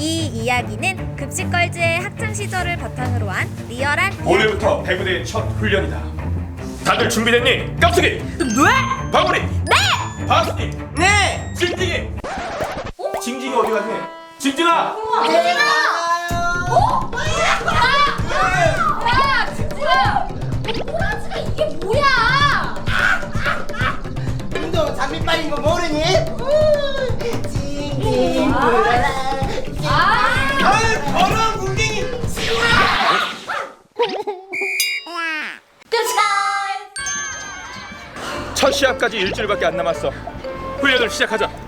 이 이야기는 급식걸즈의 학창 시절을 바탕으로 한 리얼한. 오늘부터 배구대의 첫 훈련이다. 다들 준비됐니? 깜찍이. 네! 방울이. 네. 바스니. 네. 징징이. 징징이 어디 갔니? 징징아. 야, 진짜! 꼬라지가 이게 뭐야? 운동 장미빨인 거 모르니? 징징 아! 첫 시합까지 일주일밖에 안 남았어. 훈련을 시작하자.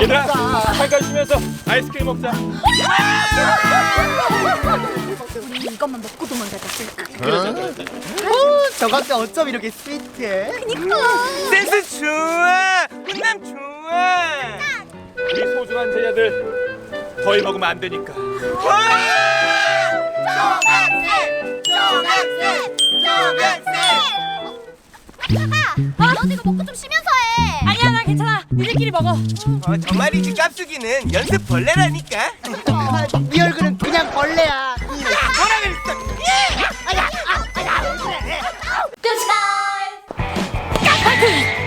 얘들아, 팔까 주면서 아이스크림 먹자. 이것만 먹고 도망가자. 오 저것도 어쩜 이렇게 스위트해 센스 좋아 훈남 좋아 우리 소중한 제자들 더위 먹으면 안 되니까. 조각색! 조각색! 조각색! 아, 너 이거 먹고 좀 쉬면서 해. 아니야 난 괜찮아 니들끼리 먹어. 어, 정말이지 깝수기는 연습 벌레라니까. 아, 네 얼굴은 그냥 벌레야. 뭐라 그랬어? 끝!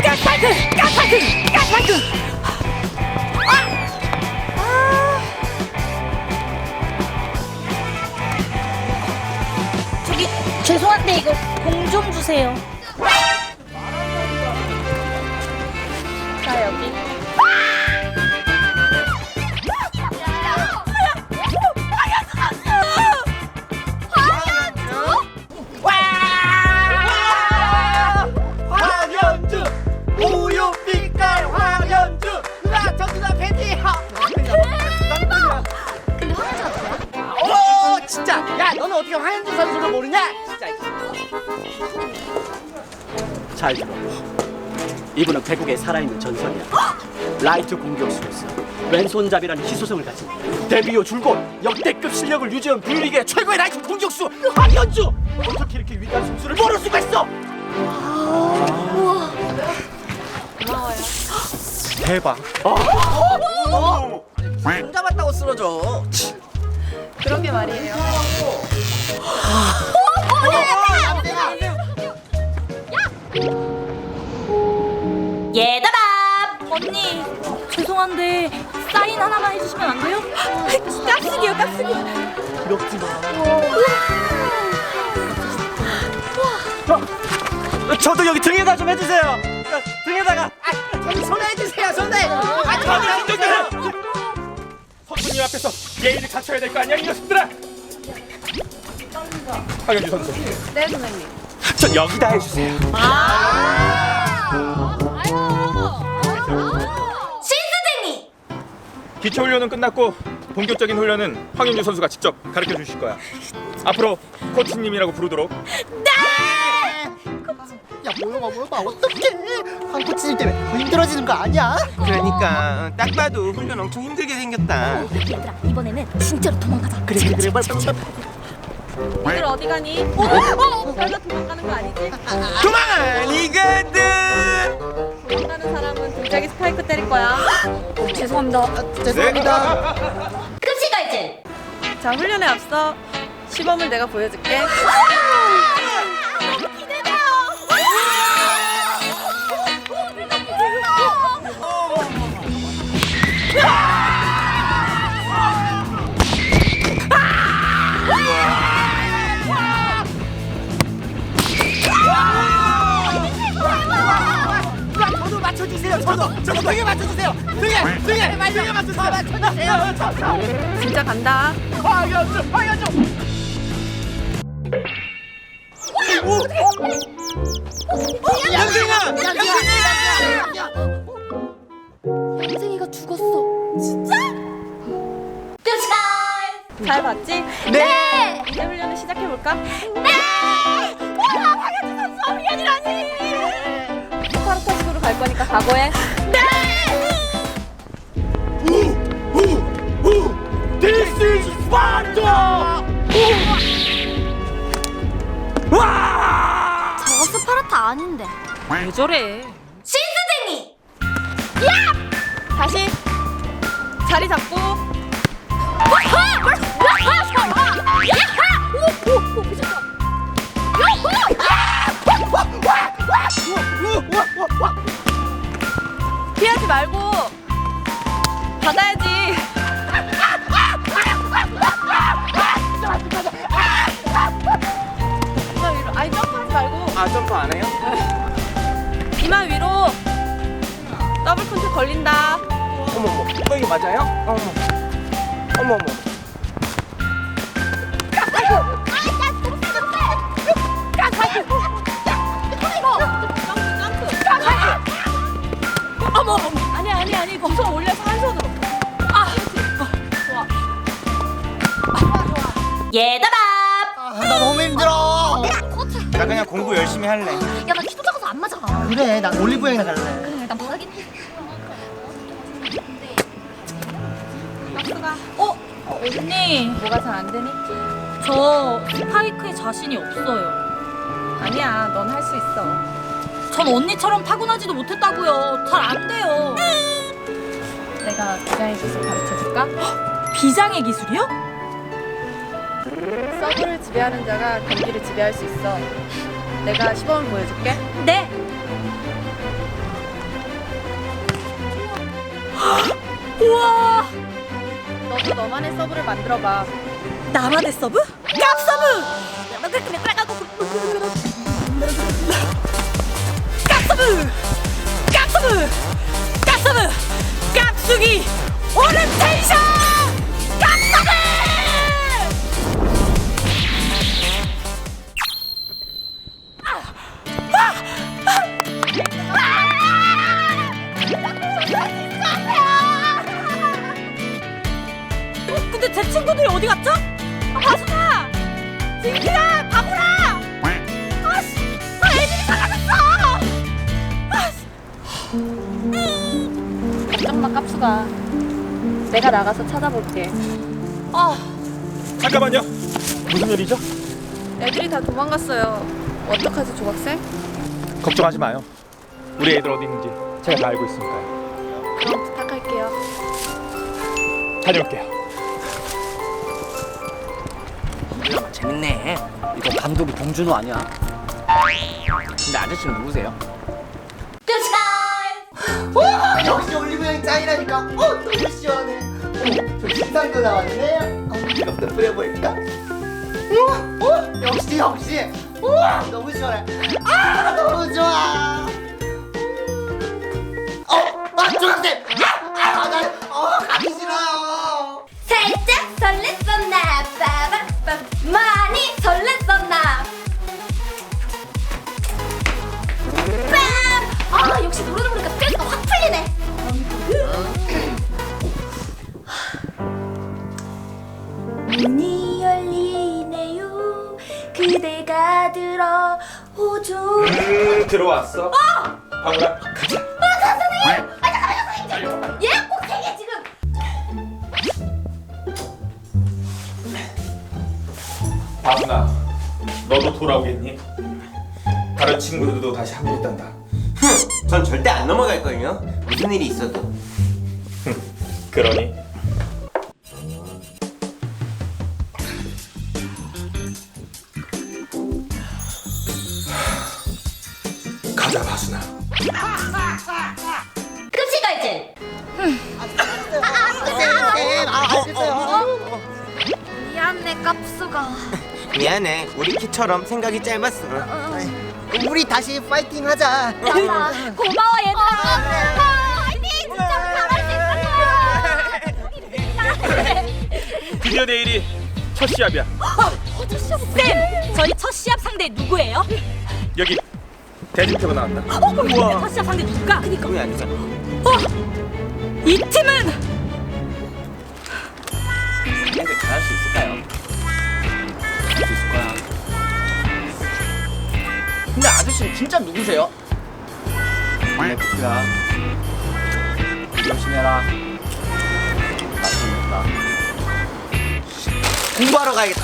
깍파이트 깍파이트 깍파이트 저기 죄송한데 이거 공 좀 주세요 어떻게 황현주 선수를 모르냐 진짜 잘 들어. 이분은 배국의 살아있는 전설이야. 라이트 공격수로서 왼손잡이라는 희소성을 가진 데뷔 후 줄곧 역대급 실력을 유지한 V리그의 최고의 라이트 공격수 황현주! 어떻게 이렇게 위대한 선수를 모를 수가 있어? 대박. 공 잡았다고 쓰러져 예다밥! 언니 죄송한데 사인 하나만 해주시면 안 돼요? 깍쓰기요 깍쓰기 부럽지 마. 저, 저도 여기 등에다 좀 해주세요. 등에다가. 손에 해주세요 손에 아 다들 진정해! 선수님 앞에서 예의를 갖춰야 될 거 아니야 이 녀석들아! 황현주 선수. 네 선생님. 저 여기다 해주세요. 신수댕이! 기초 훈련은 끝났고 본격적인 훈련은 황현주 선수가 직접 가르쳐 주실 거야. 앞으로 코치님이라고 부르도록. 야 모여봐 모여봐 어떡해 황코치님 때문에 더 힘들어지는 거 아니야? 그러니까 어, 딱 봐도 훈련 엄청 힘들게 생겼다 얘들아 이번에는 진짜로 도망가자 그래 그래 그래 빨리 빨리 니들 어디 가니? 어? 어? 별로 도망가는 거 아니지? 도망 아니거든 도망가는 사람은 등짝에 스파이크 때릴 거야 죄송합니다. 아, 죄송합니다 급식걸즈 자 훈련에 앞서 시범을 내가 보여줄게. 맞춰주세요. 등에 등에 등에 맞춰주세요. 맞춰주세요. 진짜 간다. 화연주 화연주. 양승아 양승아. 양생이가 죽었어. 진짜? 뾰잘. 잘 봤지? 네. 이제 훈련을 시작해 볼까? 네. 와, 박현주 선수 훈련이라니. 스파르타식으로 갈 거니까 각오해. 저거 스파르타 아닌데. 왜 저래? 신스댕이. 다시. 자리 잡고. 피하지 말고 받아야지. 맞아요? 어머 어머머 어머 아니 아니 아니 거기서 올려서 한 손으로 아 좋아 얘들아. 아, 나 너무 힘들어. 나 그냥 공부 열심히 할래 야, 나 키도 작아서 안 맞아. 그래 난 올리브영이나 갈래. 어? 언니. 뭐가 잘 안 되니? 저 스파이크에 자신이 없어요. 아니야 넌 할 수 있어. 전 언니처럼 타고나지도 못했다고요. 잘 안 돼요. 내가 비장의 기술 가르쳐 줄까? 비장의 기술이요? 서브를 지배하는 자가 경기를 지배할 수 있어. 내가 시범을 보여줄게. 네. 우와 너도 너만의 서브를 만들어봐. 나만의 서브? 깝 서브! 깝 서브! 깝 서브! 깝 서브! 깝수기! 오른텐 깝수가. 내가 나가서 찾아볼게. 아, 잠깐만요. 무슨 일이죠? 애들이 다 도망갔어요. 어떡하지, 조각쌤? 걱정하지 마요. 우리 애들 어디 있는지 제가 다 알고 있으니까요. 그럼 부탁할게요. 다녀올게요. 재밌네 이거 감독이 봉준호 아니야? 근데 아저씨는 누구세요? 역시 올리브영 짱이라니까. 어 너무 시원해. 어머 저 신상도 나왔네. 어 이거부터 뿌려볼까? 어, 어 역시 역시. 우와 너무 시원해. 아 너무 좋아. 어아 조각쌤. 아아나어 가기 싫어요. 살짝 설렜었나 빠바밤 많이 들어왔어. 방울아, 가자. 얘꼭 되게 지금 방울아, 너도 돌아오겠니? 다른 친구들도 다시 한국 있단다. 전 절대 안 넘어갈걸요 무슨 일이 있어도 그러니 쌤, 아, 알겠어요. 미안해 깝수가. 미안해. 우리 키처럼 생각이 짧았어. 우리 다시 파이팅 하자. 고마워 얘들아. 화이팅! 진짜 잘할 수 있어 드디어 내일이 첫 시합이야. 쌤, 저희 첫 시합 상대 누구예요? 여기 대진표가 나왔다 어, 그럼 우와. 첫 시합 상대 누굴까? 그니까. 누구야 누가 어, 이 팀은 근데 잘할 수 있을까요? 할 수 있을 거야. 근데 아저씨는 진짜 누구세요? 원래 그야 열심히 해라. 맞습니다. 공부하러 가야겠다